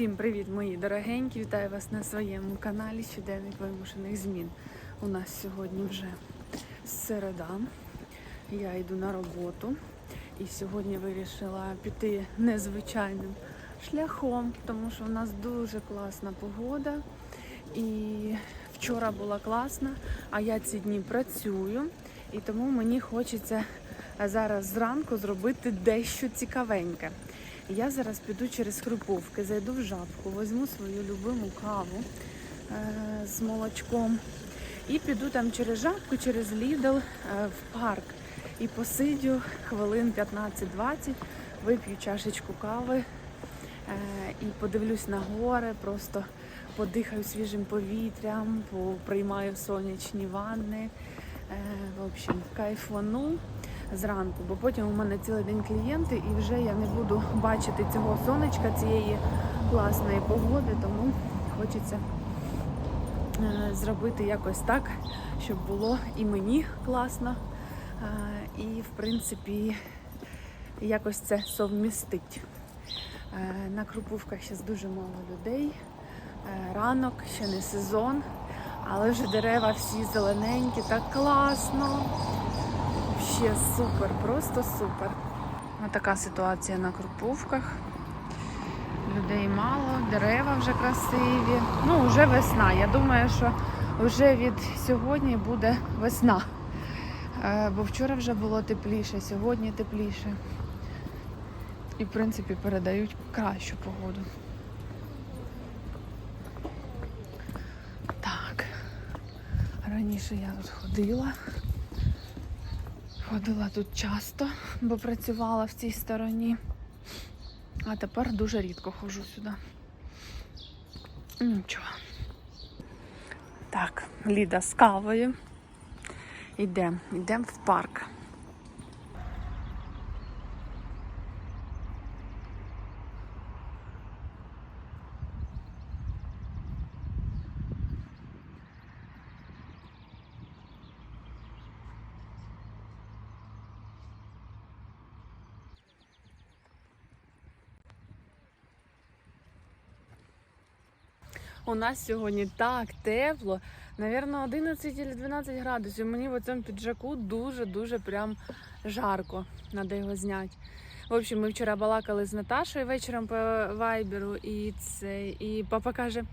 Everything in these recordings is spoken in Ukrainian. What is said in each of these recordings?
Всім привіт, мої дорогенькі! Вітаю вас на своєму каналі Щоденник вимушених змін. У нас сьогодні вже середа. Я йду на роботу і сьогодні вирішила піти незвичайним шляхом, тому що у нас дуже класна погода. І вчора була класна, а я ці дні працюю, і тому мені хочеться зараз зранку зробити дещо цікавеньке. Я зараз піду через Хруповки, зайду в жабку, візьму свою любиму каву е, з молочком і піду там через жабку, через Лідл е, в парк. І посидю хвилин 15-20, вип'ю чашечку кави е, і подивлюсь на гори, просто подихаю свіжим повітрям, приймаю сонячні ванни. Е, в общем, кайфану зранку, бо потім у мене цілий день клієнти, і вже я не буду бачити цього сонечка, цієї класної погоди, тому хочеться е, зробити якось так, щоб було і мені класно, е, і в принципі якось це совмістить. Е, На Крупувках зараз дуже мало людей. Ранок, ще не сезон, але вже дерева всі зелененькі, так класно. Ще супер, просто супер. Ось така ситуація на Крупувках. Людей мало, дерева вже красиві. Ну, вже весна. Я думаю, що вже від сьогодні буде весна. Е, Бо вчора вже було тепліше, сьогодні тепліше. І, в принципі, передають кращу погоду. Так. Раніше я тут ходила. Ходила тут часто, бо працювала в цій стороні. А тепер дуже рідко ходжу сюди. Нічого. Так, Ліда з кавою. Йдемо, йдемо в парк. У нас сьогодні так тепло. Навірно, 11 чи 12 градусів. Мені в цьому піджаку дуже-дуже прям жарко. Треба його зняти. В общем, ми вчора балакали з Наташою вечором по вайберу, і це, і папа каже: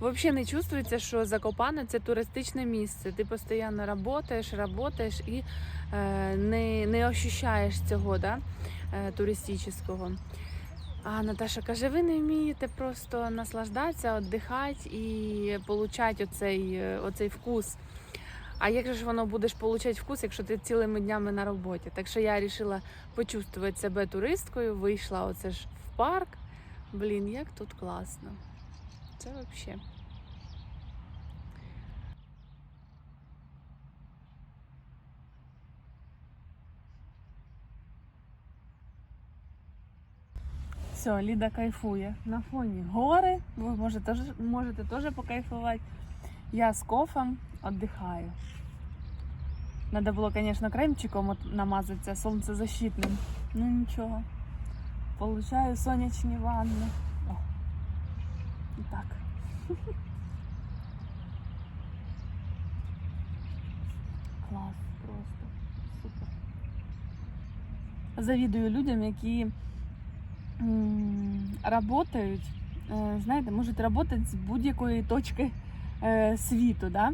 взагалі не чувствується, що Закопане це туристичне місце. Ти постійно працюєш, працюєш і е, не, не ощущаєш цього да, е, туристичного. А Наташа каже: ви не вмієте просто наслаждатися, віддихати і отримати оцей, е, оцей вкус. А як же ж воно будеш отримати вкус, якщо ти цілими днями на роботі? Так що я вирішила почувствувати себе туристкою, вийшла оце ж в парк. Блін, як тут класно. Це взагалі. Все, Ліда кайфує. На фоні гори. Ви можете, можете теж покайфувати. Я з кофем віддихаю. Надо було, звісно, кремчиком намазатися сонцезащитним. Ну нічого. Получаю сонячні ванни. О. І так. Клас, просто супер. Завідую людям, які работають, е, знаєте, можуть працювати з будь-якої точки е, світу, да?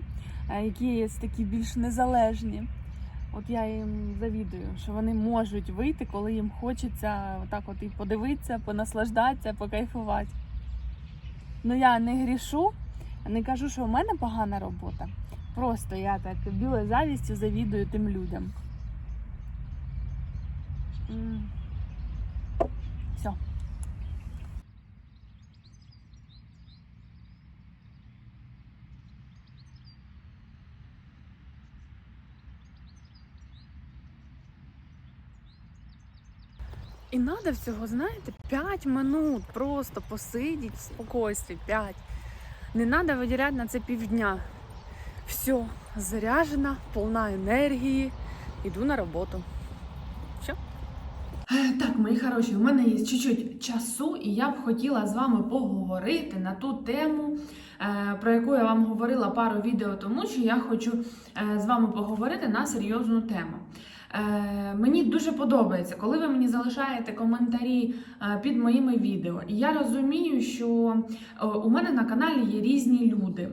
е, які є такі більш незалежні. От я їм завідую, що вони можуть вийти, коли їм хочеться отак от і подивитися, понаслаждатися, покайфувати. Ну я не грішу, не кажу, що в мене погана робота. Просто я так білою завістю завідую тим людям. М. Все. І треба всього, знаєте, 5 минут просто посидіть в спокойстві, 5. Не треба виділяти на це півдня. Все, заряжена, повна енергії. Іду на роботу. Все. Так, мої хороші, у мене є чуть-чуть часу, і я б хотіла з вами поговорити на ту тему, е, про яку я вам говорила пару відео тому, що я хочу е, з вами поговорити на серйозну тему. Е, Мені дуже подобається, коли ви мені залишаєте коментарі е, під моїми відео. І я розумію, що е, у мене на каналі є різні люди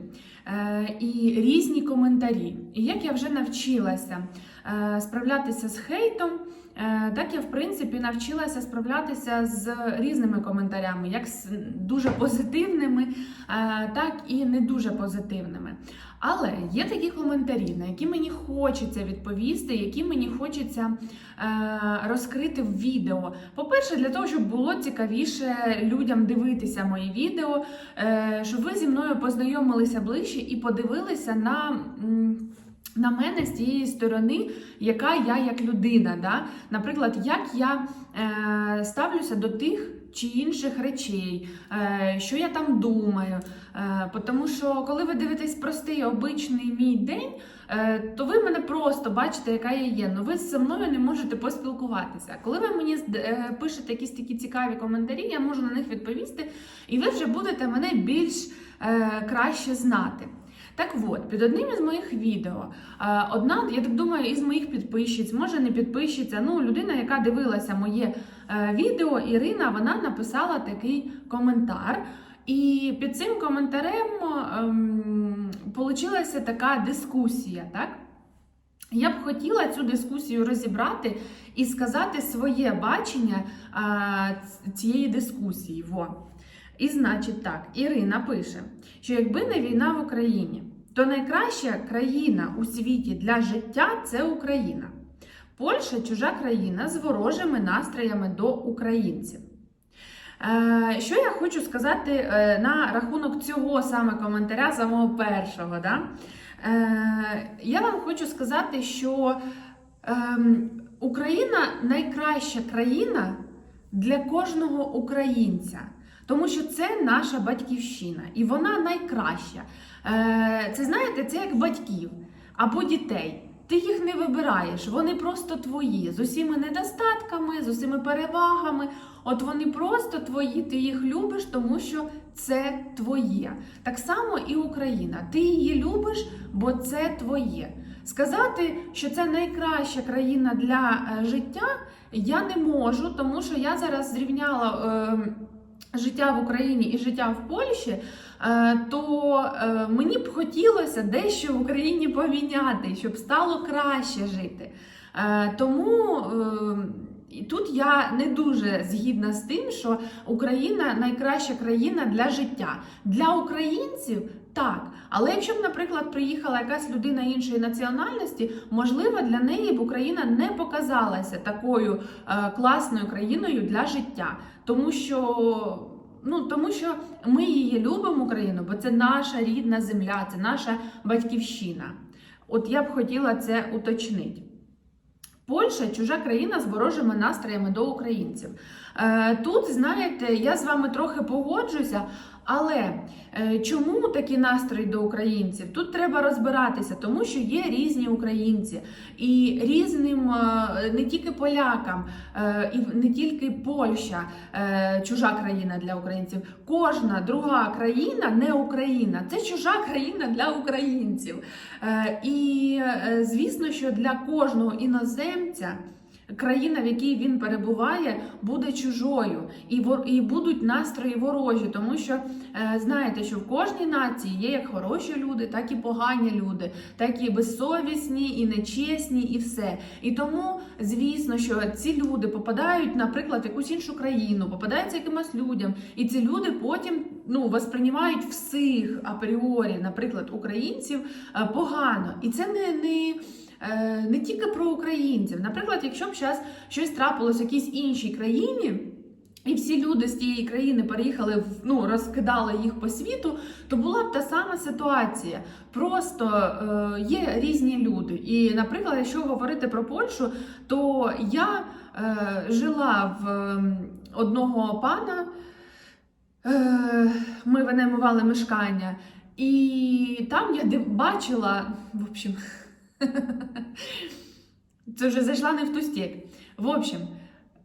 і різні коментарі. І як я вже навчилася справлятися з хейтом. Е, Так я в принципі навчилася справлятися з різними коментарями, як з дуже позитивними, е, так і не дуже позитивними. Але є такі коментарі, на які мені хочеться відповісти, які мені хочеться е, розкрити в відео. По-перше, для того, щоб було цікавіше людям дивитися мої відео, щоб ви зі мною познайомилися ближче і подивилися на. На мене з тієї сторони, яка я як людина. Да? Наприклад, як я е, ставлюся до тих чи інших речей, е, що я там думаю. Е, тому що коли ви дивитесь простий обичний мій день, е, то ви мене просто бачите, яка я є. Ну ви зі мною не можете поспілкуватися. Коли ви мені е, пишете якісь такі цікаві коментарі, я можу на них відповісти, і ви вже будете мене більш е, краще знати. Так от, під одним із моїх відео, е, одна, я так думаю, із моїх підписчиць, може не підписчиця, ну людина, яка дивилася моє е, відео, Ірина, вона написала такий коментар. І під цим коментарем ем, така дискусія, так? Я б хотіла цю дискусію розібрати і сказати своє бачення е, цієї дискусії. Во. І значить так, Ірина пише, що якби не війна в Україні, то найкраща країна у світі для життя це Україна. Польща чужа країна з ворожими настроями до українців. Е, що я хочу сказати е, на рахунок цього саме коментаря, самого першого? Да? Е, я вам хочу сказати, що е, Україна найкраща країна для кожного українця. Тому що це наша батьківщина, і вона найкраща. Е, Це знаєте, це як батьків або дітей. Ти їх не вибираєш, вони просто твої з усіма недостатками, з усіма перевагами. От вони просто твої, ти їх любиш, тому що це твоє. Так само і Україна. Ти її любиш, бо це твоє. Сказати, що це найкраща країна для е, життя, я не можу, тому що я зараз зрівняла. Е, життя в Україні і життя в Польщі, е, то е, мені б хотілося дещо в Україні поміняти, щоб стало краще жити. Е, Тому і тут я не дуже згідна з тим, що Україна найкраща країна для життя. Для українців так. Але якщо б, наприклад, приїхала якась людина іншої національності, можливо, для неї б Україна не показалася такою е, класною країною для життя. Тому що. Ну, тому що ми її любимо Україну, бо це наша рідна земля, це наша батьківщина. От я б хотіла це уточнити. Польща чужа країна з ворожими настроями до українців. Е, Тут, знаєте, я з вами трохи погоджуся, але е, чому такі настрої до українців? Тут треба розбиратися, тому що є різні українці, і різним е, не тільки полякам, е, і не тільки Польща, чужа країна для українців. Кожна друга країна, не Україна, це чужа країна для українців. І звісно, що для кожного іноземця. Країна, в якій він перебуває, буде чужою, і і будуть настрої ворожі, тому що е, знаєте, що в кожній нації є як хороші люди, так і погані люди, так і безсовісні, і нечесні, і все. І тому, звісно, що ці люди попадають, наприклад, в якусь іншу країну, попадаються якимось людям, і ці люди потім ну восприймають всіх апріорі, наприклад, українців е, погано, і це не не. Е, не тільки про українців. Наприклад, якщо б зараз щось трапилось в якійсь іншій країні. І всі люди з тієї країни переїхали ну розкидали їх по світу, то була б та сама ситуація. Просто е, є різні люди. І, наприклад, якщо говорити про Польщу, то я е, жила в одного пана, ми винаймували мешкання, і там я бачила, в общем. Це вже зайшла не в ту степь. В общем,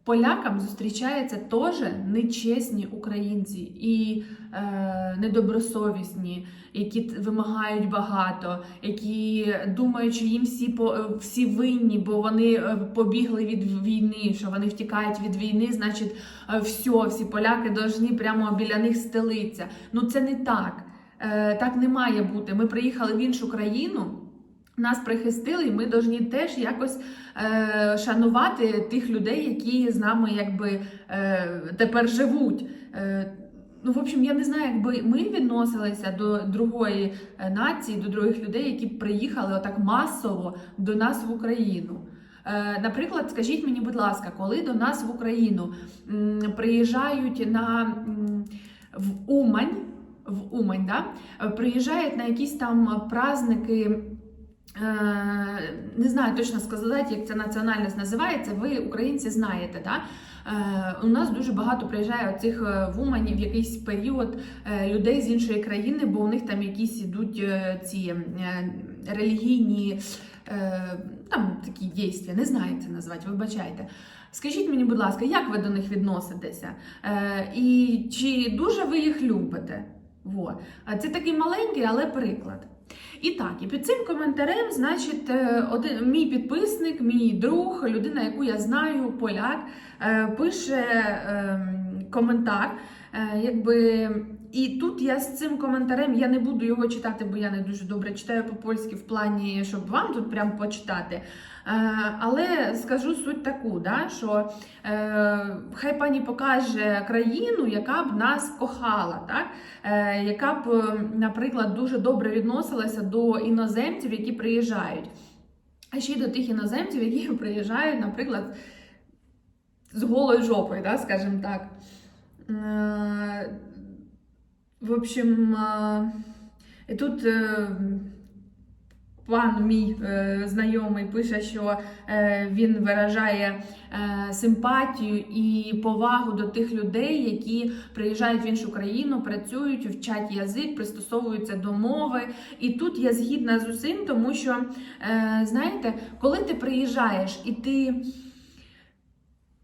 полякам зустрічаються теж нечесні українці і е, недобросовісні, які вимагають багато, які думають, що їм всі по всі винні, бо вони е, побігли від війни, що вони втікають від війни, значить, е, все, всі поляки повинні прямо біля них стелитися. Ну це не так. Е, так не має бути. Ми приїхали в іншу країну. Нас прихистили, і ми повинні теж якось е, шанувати тих людей, які з нами якби е, тепер живуть. Е, ну, в общем, я не знаю, якби ми відносилися до другої е, нації, до других людей, які приїхали отак масово до нас в Україну. Е, Наприклад, скажіть мені, будь ласка, коли до нас в Україну приїжджають на в Умань, в Умань, да? приїжджають на якісь там праздники. Е, Не знаю точно сказати, як ця національність називається. Ви, українці, знаєте, да? Е, У нас дуже багато приїжджає оцих е, в якийсь період людей з іншої країни, бо у них там якісь ідуть ці релігійні там такі дійства, не знаю, як це назвати, вибачайте. Скажіть мені, будь ласка, як ви до них відноситеся? І чи дуже ви їх любите? Во. Це такий маленький, але приклад. І так, і під цим коментарем, значить, е, один мій підписник, мій друг, людина, яку я знаю, поляк, е, пише ем, коментар. Е, Якби, і тут я з цим коментарем я не буду його читати, бо я не дуже добре читаю по-польськи в плані, щоб вам тут прям почитати. Е, Але скажу суть таку, да, що е, хай пані покаже країну, яка б нас кохала, так? яка б, наприклад, дуже добре відносилася до іноземців, які приїжджають. А ще й до тих іноземців, які приїжджають, наприклад, з голою жопою, да, скажімо так. Е, В общем, і тут е, пан мій знайомий пише, що він виражає симпатію і повагу до тих людей, які приїжджають в іншу країну, працюють, вчать язик, пристосовуються до мови. І тут я згідна з усім, тому що, е, знаєте, коли ти приїжджаєш і ти.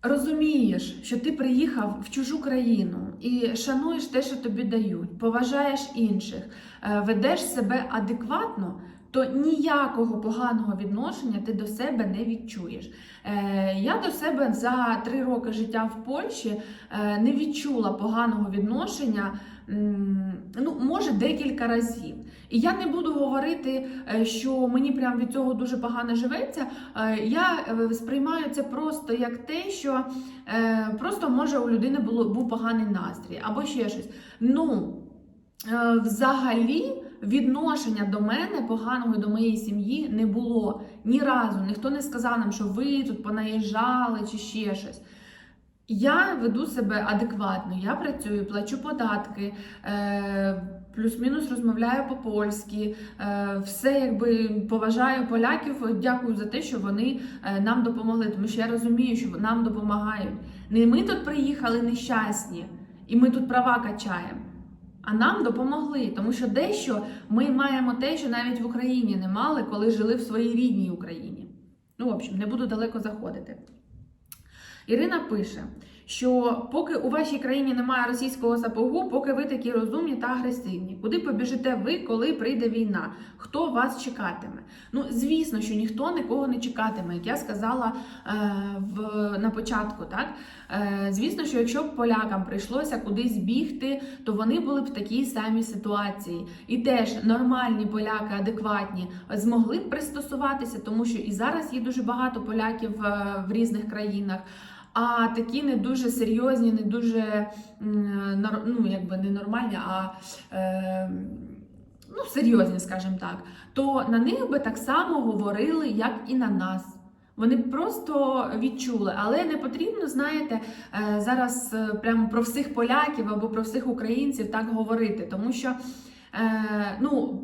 Розумієш, що ти приїхав в чужу країну і шануєш те, що тобі дають, поважаєш інших, е, ведеш себе адекватно, то ніякого поганого відношення ти до себе не відчуєш. Е, Я до себе за три роки життя в Польщі е, не відчула поганого відношення. Ну, може, декілька разів. І я не буду говорити, е, що мені прям від цього дуже погано живеться. Е, Я е, сприймаю це просто як те, що просто може у людини було був поганий настрій або ще щось. Ну взагалі. Відношення до мене поганого до моєї сім'ї не було ні разу. Ніхто не сказав нам, що ви тут понаїжджали чи ще щось. Я веду себе адекватно, я працюю, плачу податки, плюс-мінус розмовляю по-польськи, е, все якби поважаю поляків. Дякую за те, що вони е, нам допомогли, тому що я розумію, що нам допомагають. Не ми тут приїхали нещасні, і ми тут права качаємо. А нам допомогли, тому що дещо ми маємо те, що навіть в Україні не мали, коли жили в своїй рідній Україні. Ну, в общем, не буду далеко заходити. Ірина пише, що поки у вашій країні немає російського сапогу, поки ви такі розумні та агресивні, куди побіжите ви, коли прийде війна? Хто вас чекатиме? Ну, звісно, що ніхто нікого не чекатиме, як я сказала е, в, на початку. Так? Е, звісно, що якщо б полякам прийшлося кудись бігти, то вони були б в такій самій ситуації. І теж нормальні поляки, адекватні, змогли б пристосуватися, тому що і зараз є дуже багато поляків е, в різних країнах. А такі не дуже серйозні, не дуже ну, якби не нормальні, а е, ну, серйозні, скажімо так, то на них би так само говорили, як і на нас. Вони просто відчули, але не потрібно, знаєте, е, зараз е, прямо про всіх поляків або про всіх українців так говорити, тому що, е, ну,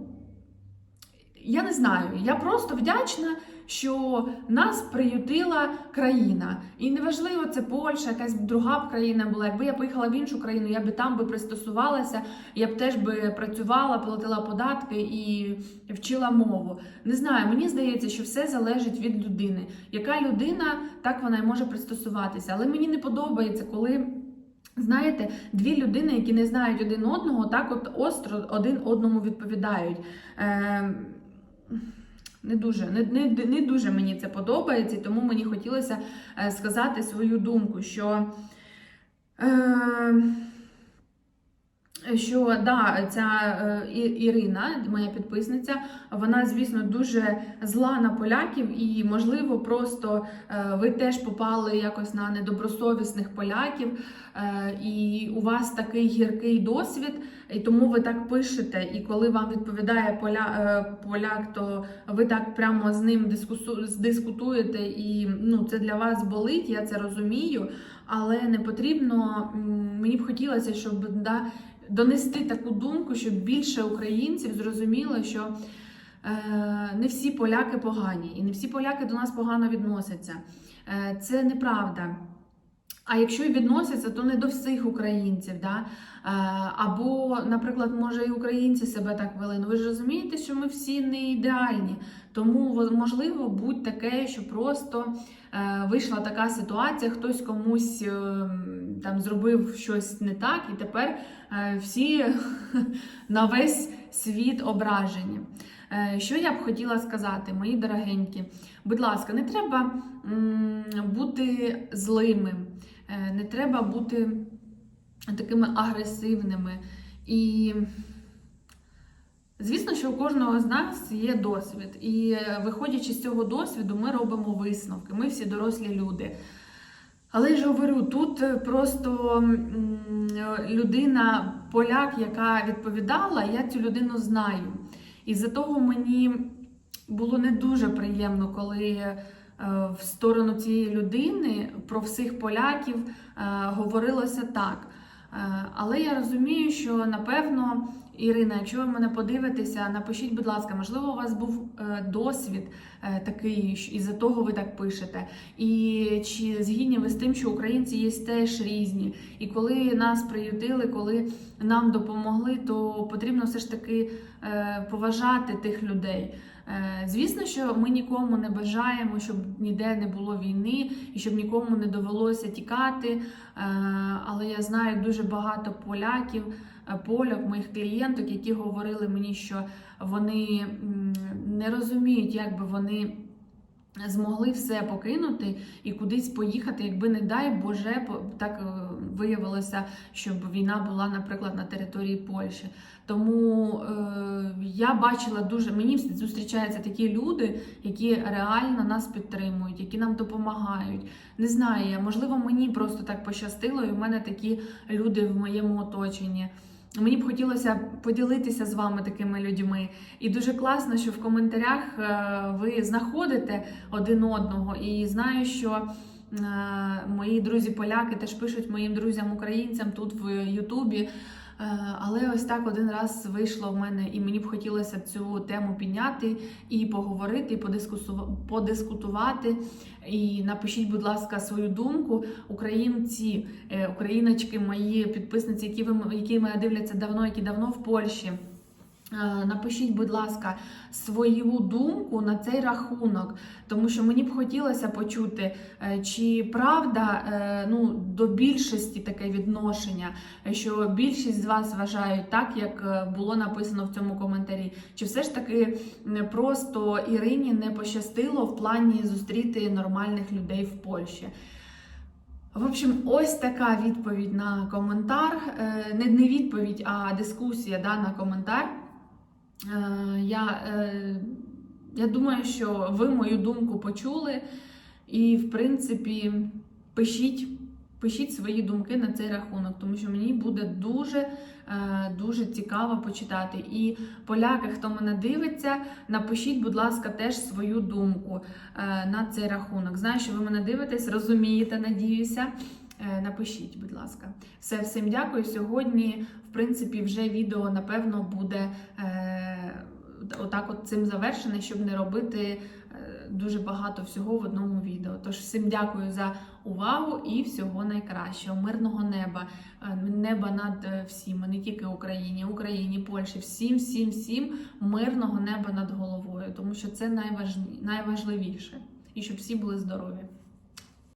я не знаю, я просто вдячна, що нас приютила країна. І неважливо, це Польща, якась друга б країна була. Якби я поїхала в іншу країну, я би там би пристосувалася, я б теж би працювала, платила податки і вчила мову. Не знаю, мені здається, що все залежить від людини. Яка людина, так вона і може пристосуватися. Але мені не подобається, коли. Знаєте, дві людини, які не знають один одного, так от остро один одному відповідають. Е, не дуже, не, не, не дуже мені це подобається, тому мені хотілося е, сказати свою думку, що. Е, що да, ця е, Ірина, моя підписниця, вона, звісно, дуже зла на поляків, і, можливо, просто е, ви теж попали якось на недобросовісних поляків, е, і у вас такий гіркий досвід, і тому ви так пишете. І коли вам відповідає поля, поляк, то ви так прямо з ним дискутуєте, і ну, це для вас болить, я це розумію, але не потрібно. Мені б хотілося, щоб да, донести таку думку, щоб більше українців зрозуміло, що е, не всі поляки погані, і не всі поляки до нас погано відносяться. Е, це неправда. А якщо і відносяться, то не до всіх українців. Да? Е, або, наприклад, може і українці себе так вели. Ну ви ж розумієте, що ми всі не ідеальні. Тому можливо будь таке, що просто вийшла така ситуація, хтось комусь е, там зробив щось не так, і тепер е, всі на весь світ ображені. Е, Що я б хотіла сказати, мої дорогенькі? Будь ласка, не треба бути злими, е, не треба бути такими агресивними. І звісно, що у кожного з нас є досвід. І виходячи з цього досвіду, ми робимо висновки. Ми всі дорослі люди. Але я ж говорю, тут е, просто людина, поляк, яка відповідала, я цю людину знаю. І за того мені було не дуже приємно, коли е, в сторону цієї людини про всіх поляків е, говорилося так. Е, Але я розумію, що напевно, Ірина, якщо ви мене подивитеся, напишіть, будь ласка, можливо, у вас був е, досвід е, такий, і за того ви так пишете. І чи згідні ви з тим, що українці є теж різні, і коли нас приютили, коли нам допомогли, то потрібно все ж таки е, поважати тих людей. Е, Звісно, що ми нікому не бажаємо, щоб ніде не було війни і щоб нікому не довелося тікати. Е, Але я знаю дуже багато поляків, е, поляк, моїх клієнток, які говорили мені, що вони не розуміють, як би вони. Змогли все покинути і кудись поїхати, якби не дай Боже, так виявилося, щоб війна була, наприклад, на території Польщі. Тому е, я бачила дуже мені зустрічаються такі люди, які реально нас підтримують, які нам допомагають. Не знаю, можливо, мені просто так пощастило, і в мене такі люди в моєму оточенні. Мені б хотілося поділитися з вами такими людьми. І дуже класно, що в коментарях е, ви знаходите один одного. І знаю, що мої друзі-поляки теж пишуть моїм друзям-українцям тут в Ютубі. Е, Але ось так один раз вийшло в мене, і мені б хотілося цю тему підняти і поговорити, і подискутувати. І напишіть, будь ласка, свою думку. Українці, е, україночки, мої підписниці, які ви які мене дивляться давно, які давно в Польщі. Е, Напишіть, будь ласка, свою думку на цей рахунок, тому що мені б хотілося почути, е, чи правда е, ну, до більшості таке відношення, що більшість з вас вважають так, як було написано в цьому коментарі, чи все ж таки просто Ірині не пощастило в плані зустріти нормальних людей в Польщі. В общем, ось така відповідь на коментар. Не відповідь, а дискусія да, на коментар. Е, Я, е, я думаю, що ви мою думку почули, і, в принципі, пишіть, пишіть свої думки на цей рахунок, тому що мені буде дуже, е, дуже цікаво почитати. І поляки, хто мене дивиться, напишіть, будь ласка, теж свою думку на цей рахунок. Знаю, що ви мене дивитесь, розумієте, надіюся. Напишіть, будь ласка. Все, всім дякую. Сьогодні, в принципі, вже відео напевно буде отак от цим завершене, щоб не робити е, дуже багато всього в одному відео. Тож всім дякую за увагу і всього найкращого. Мирного неба, е, неба над е, всім, не тільки Україні, Україні, Польщі, всім, всім, всім мирного неба над головою, тому що це найважні, найважливіше. І щоб всі були здорові.